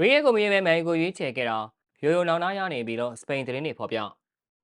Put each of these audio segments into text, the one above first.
ရီယက်ကိုမီရဲ့မယ်ကိုရွေးချယ်ခဲ့တာရိုးရိုးနောင်နာရနေပြီးတော့စပိန်သတင်းတွေဖော်ပြ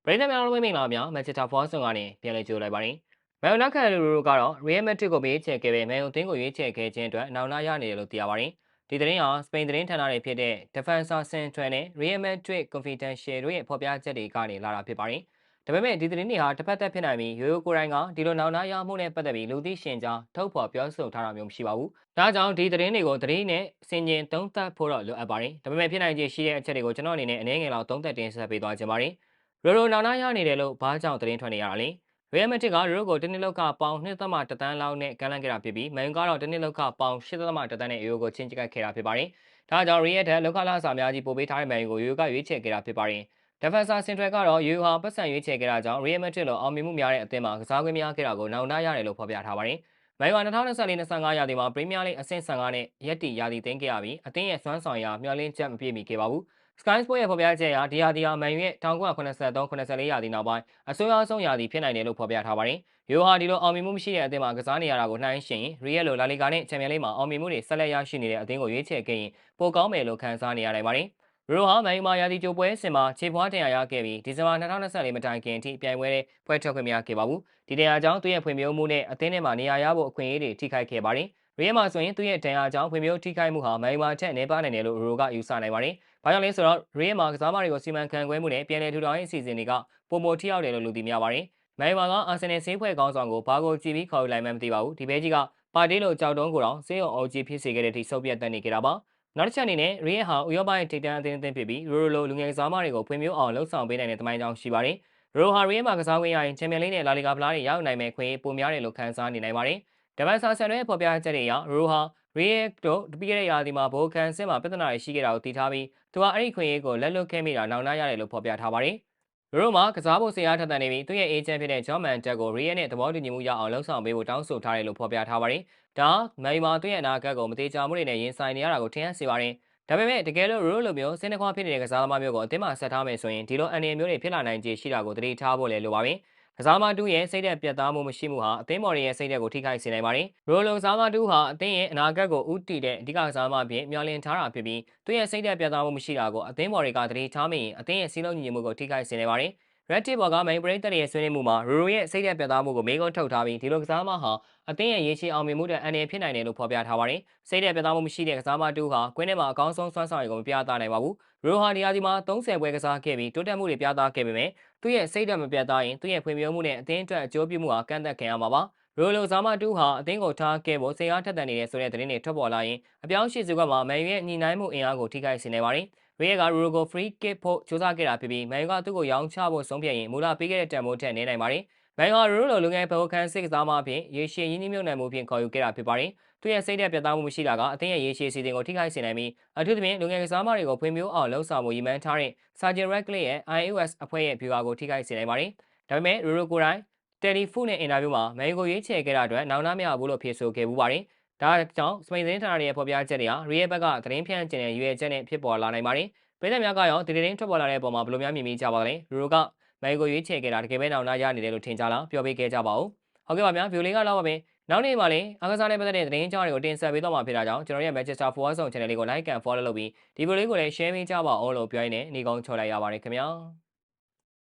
ပရိသတ်များလုံးဝမင်္ဂလာများမန်ချက်စတာဖော့ဆွန်ကနေပြန်လည်ကြိုလိုက်ပါတယ်မယ်နောက်ခံလူတို့ကတော့ရီယက်မက်ဒရစ်ကိုရွေးချယ်ခဲ့ပေမယ်အသင်းကိုရွေးချယ်ခဲ့ခြင်းအတွက်နောင်နာရနေတယ်လို့သိရပါတယ်ဒီသတင်းဟာစပိန်သတင်းဌာနတွေဖြစ်တဲ့ Defensa Central နဲ့ Real Madrid Confidential တို့ရဲ့ဖော်ပြချက်တွေကနေလာတာဖြစ်ပါတယ် ဒါပေမဲ့ဒီသတင်းတွေဟာတစ်ဖက်သက်ဖြစ်နိုင်ပြီးရိုးရိုးကိုယ်တိုင်ကဒီလိုနောင်နာရမှုနဲ့ပတ်သက်ပြီးလူသိရှင်ကြားထုတ်ဖော်ပြောဆိုထားတာမျိုးမရှိပါဘူး။ဒါကြောင့်ဒီသတင်းတွေကိုသတင်းနဲ့စင်ကျင်သုံးသပ်ဖို့တော့လိုအပ်ပါတယ်။ဒါပေမဲ့ဖြစ်နိုင်ခြေရှိတဲ့အချက်တွေကိုကျွန်တော်အနေနဲ့အနေငယ်လောက်သုံးသပ်တင်ဆက်ပေးသွားခြင်းပါတယ်။ရိုးရိုးနောင်နာရနေတယ်လို့ဘာကြောင့်သတင်းထွက်နေရတာလဲ။ Real Madrid ကရိုးရိုးကိုတစ်နှစ်လောက်ကပေါင်2.3တန်းလောက်နဲ့ကမ်းလှမ်းခဲ့တာဖြစ်ပြီးမန်ကတော့တစ်နှစ်လောက်ကပေါင်8.3တန်းနဲ့ရိုးကိုချင်းချကတ်ခဲ့တာဖြစ်ပါတယ်။ဒါကြောင့် Real တဲ့လောက်ခလာစာများကြီးပို့ပေးထားတဲ့မန်ကိုရိုးကရွေးချယ်ခဲ့တာဖြစ်ပါတယ်။ Defensa Central ကတော့ယူဟာပတ်စံရွေးချယ်ခဲ့တာကြောင့် Real Madrid လိုအောင်မြင်မှုများတဲ့အသင်းမှာကစားခွင့်များခဲ့တာကိုနောက်နှားရတယ်လို့ဖော်ပြထားပါတယ်။မိုင်က2024-25ရာသီမှာပရီးမီးယားလိအဆင့်15နဲ့ရက်တီရာသီသိမ်းခဲ့ရပြီးအသင်းရဲ့စွမ်းဆောင်ရာမျှော်လင့်ချက်မပြည့်မီခဲ့ပါဘူး။ Sky Sport ရဲ့ဖော်ပြချက်အရဒီရာသီဟာမန်ယူရဲ့1983-84ရာသီနောက်ပိုင်းအဆိုးရွားဆုံးရာသီဖြစ်နိုင်တယ်လို့ဖော်ပြထားပါတယ်။ယူဟာဒီလိုအောင်မြင်မှုမရှိတဲ့အသင်းမှာကစားနေရတာကိုနှိုင်းယှဉ်ရင် Real လိုလာလီဂါနဲ့ချန်ပီယံလိမှာအောင်မြင်မှုတွေဆက်လက်ရရှိနေတဲ့အသင်းကိုရွေးချယ်ခဲ့ရင်ပိုကောင်းမယ်လို့ခန်းစားနေရနိုင်ပါတယ်။ ရိုဟာမိုင်မာယာတီကျိုပွဲစင်မှာခြေဖွားတင်ရရခဲ့ပြီးဒီဇင်ဘာ2024မတိုင်ခင်အထိပြိုင်ပွဲတွေပွဲထွက်ခွင့်မရခဲ့ပါဘူးဒီတရားကြောင့်သူ့ရဲ့ဖွံ့ဖြိုးမှုနဲ့အသင်းထဲမှာနေရာရဖို့အခွင့်အရေးတွေထိခိုက်ခဲ့ပါတယ်ရီယယ်မှာဆိုရင်သူ့ရဲ့ဒဏ်ရာကြောင့်ဖွံ့ဖြိုးထိခိုက်မှုဟာမိုင်မာချက်နေပါနိုင်တယ်လို့ရိုကယူဆနိုင်ပါတယ်။ဘာကြောင့်လဲဆိုတော့ရီယယ်မှာကစားမတွေကိုစီမံခန့်ခွဲမှုနဲ့ပြန်လည်ထူထောင်ရေးအစီအစဉ်တွေကပုံမထိရောက်တယ်လို့လူသိများပါတယ်။မိုင်မာကအာဆင်နယ်ဆေးဖွဲ့ကောင်းဆောင်ကိုဘာကိုကြည့်ပြီးခေါ်ယူလိုက်မှမသိပါဘူး။ဒီဘဲကြီးကပါတီလိုကြောက်တုံးကိုတော့ဆေးရုံအုပ်ကြီးဖြစ်စေခဲ့တဲ့အထိဆုပ်ပြတ်တက်နေကြတာပါ။ နောက်တစ်ချက်အနေနဲ့ရီယက်ဟာဥရောပရဲ့ထိပ်တန်းအသင်းအသင်းဖြစ်ပြီးရိုရိုလိုလူငယ်ကစားမတွေကိုဖွံ့ဖြိုးအောင်လှုပ်ဆောင်ပေးနိုင်တဲ့တမိုင်းကြောင်းရှိပါတယ်။ရိုဟာရီယက်မှာကစားခွင့်ရရင်ချန်ပီယံလိနဲ့လာလီဂါဖလားတွေရောက်နိုင်မဲ့ခွင့်ပိုများတယ်လို့ခန်းစားနေနိုင်ပါတယ်။ဒဗန်ဆာဆန်ရဲ့ဖော်ပြချက်တွေအရရိုဟာရီယက်တို့ပြီးခဲ့တဲ့ရာသီမှာဘိုကန်စစ်မှာပြဿနာတွေရှိခဲ့တာကိုသိထားပြီးသူကအဲ့ဒီခွင့်ရေးကိုလက်လွတ်ခဲ့မိတာနောက်နှားရတယ်လို့ဖော်ပြထားပါတယ်။ ရိုမှာကစားဖို့ဆရာထက်တန်နေပြီးသူ့ရဲ့အေဂျင့်ဖြစ်တဲ့ဂျော့မန်တက်ကိုရီယက်နဲ့သဘောတူညီမှုရအောင်လှုံ့ဆော်ပေးဖို့တောင်းဆိုထားတယ်လို့ဖော်ပြထားပါတယ်။ဒါမိုင်မာသူ့ရဲ့အနာဂတ်ကိုမသေးချာမှုတွေနဲ့ရင်ဆိုင်နေရတာကိုထင်ဟပ်စေပါတယ်။ဒါပေမဲ့တကယ်လို့ရိုးလိုမျိုးစင်းနှခွားဖြစ်နေတဲ့ကစားသမားမျိုးကိုအသင်းမှာဆက်ထားမယ်ဆိုရင်ဒီလိုအန်ဒီမျိုးတွေဖြစ်လာနိုင်ခြေရှိတာကိုသတိထားဖို့လည်းလိုပါပြီ။ ကစားသမားတူရဲ့စိတ်သက်ပြတ်သားမှုမရှိမှုဟာအသင်းမော်ရီရဲ့စိတ်သက်ကိုထိခိုက်စေနိုင်ပါတယ်။ရိုလိုကစားသမားတူဟာအသင်းရဲ့အနာဂတ်ကိုဥတည်တဲ့အဓိကကစားသမားဖြစ်မျှော်လင့်ထားတာဖြစ်ပြီးသူရဲ့စိတ်သက်ပြတ်သားမှုမရှိတာကိုအသင်းမော်ရီကသတိထားမိရင်အသင်းရဲ့စီးလုံးညီမှုကိုထိခိုက်စေနိုင်ပါတယ်။ Reddit ပေါ်ကမိန်ပရိသတ်ရဲ့ဆွေးနွေးမှုမှာရူရူရဲ့စိတ်သက်ပြတ်သားမှုကိုမေးခွန်းထုတ်ထားပြီးဒီလိုကစားမဟာအသင်းရဲ့ရေရှည်အောင်မြင်မှုတဲ့အန္တရာယ်ဖြစ်နိုင်တယ်လို့ဖော်ပြထားပါတယ်။စိတ်သက်ပြတ်သားမှုမရှိတဲ့ကစားမတူဟာကွင်းထဲမှာအကောင်းဆုံးစွမ်းဆောင်ရည်ကိုမပြသနိုင်ပါဘူး။ရူဟာဒီယာဒီမှာ30ပွဲကစားခဲ့ပြီးတိုးတက်မှုတွေပြသခဲ့ပေမဲ့သူ့ရဲ့စိတ်သက်မပြတ်သားရင်သူ့ရဲ့ဖွံ့ဖြိုးမှုနဲ့အသင်းအတွက်အကျိုးပြုမှုဟာကန့်သက်ခံရမှာပါ။ရိုလိုဇာမတူဟာအသင်းကိုထားခဲ့ဖို့စိတ်အားထက်သန်နေတဲ့ဆိုတဲ့သတင်းတွေထွက်ပေါ်လာရင်အပြောင်းရှိစုကမှမန်ယူရဲ့ညီနိုင်မှုအင်အားကိုထိခိုက်စေနေပါတယ်။ ရီယက်ကရူရိုကို free kick ဖို့ကြိုးစားခဲ့တာဖြစ်ပြီးမန်ယူကသူ့ကိုရောင်းချဖို့ဆုံးဖြတ်ရင်မူလပေးခဲ့တဲ့တန်ဖိုးထက်နည်းနိုင်ပါတယ်။မန်ယူကရူရိုလိုလူငယ်ဘိုခန်စစ်ကစားမအဖြစ်ရေရှည်ရင်းနှီးမြှုပ်နှံမှုဖြင့်ခေါ်ယူခဲ့တာဖြစ်ပါတယ်။သူရဲ့စိတ်သက်ပြတ်သားမှုမရှိတာကအသင်းရဲ့ရေရှည်စီစဉ်ကိုထိခိုက်စေနိုင်ပြီးအထူးသဖြင့်လူငယ်ကစားမတွေကိုဖွံ့ဖြိုးအောင်လှုံ့ဆော်မှုရည်မှန်းထားတဲ့ Sergio Ratcliffe ရဲ့ iOS အဖွဲ့ရဲ့ viewer ကိုထိခိုက်စေနိုင်ပါတယ်။ဒါပေမဲ့ရူရိုကိုတိုင်းတယ်လီဖုနဲ့အင်တာဗျူးမှာမန်ယူကိုရွေးချယ်ခဲ့တာအတွက်နောင်နှမရဘူးလို့ဖြေဆိုခဲ့ပူပါတယ်။ ဒါကြောင့်စပိန်သတင်းဌာနရဲ့ဖော်ပြချက်တွေဟာရီယက်ဘက်ကသတင်းဖြန့်ကျင်တဲ့ရွေးချက်နဲ့ဖြစ်ပေါ်လာနိုင်ပါတယ်။ပြည်သက်များကရောဒီသတင်းထွက်ပေါ်လာတဲ့အပေါ်မှာဘယ်လိုများမြင်မိကြပါလဲလူတို့ကမိုင်ကိုရွေးချယ်ခဲ့တာတကယ်ပဲနောင်နာရနေတယ်လို့ထင်ကြလားပြောပေးခဲ့ကြပါဦးဟုတ်ကဲ့ပါဗျာဗီဒီယိုလေးကတော့ပါပဲနောက်နေ့မှာလည်းအားကစားနဲ့ပတ်သက်တဲ့သတင်းကြောင်းတွေကိုတင်ဆက်ပေးတော့မှာဖြစ်တာကြောင့်ကျွန်တော်ရဲ့ Manchester Forward Zone Channel လေးကို Like and Follow လုပ်ပြီးဒီဗီဒီယိုလေးကိုလည်း Share ပေးကြပါအောင်လို့ပြောရင်းနဲ့နေကောင်းချော်လိုက်ရပါတယ်ခင်ဗျာ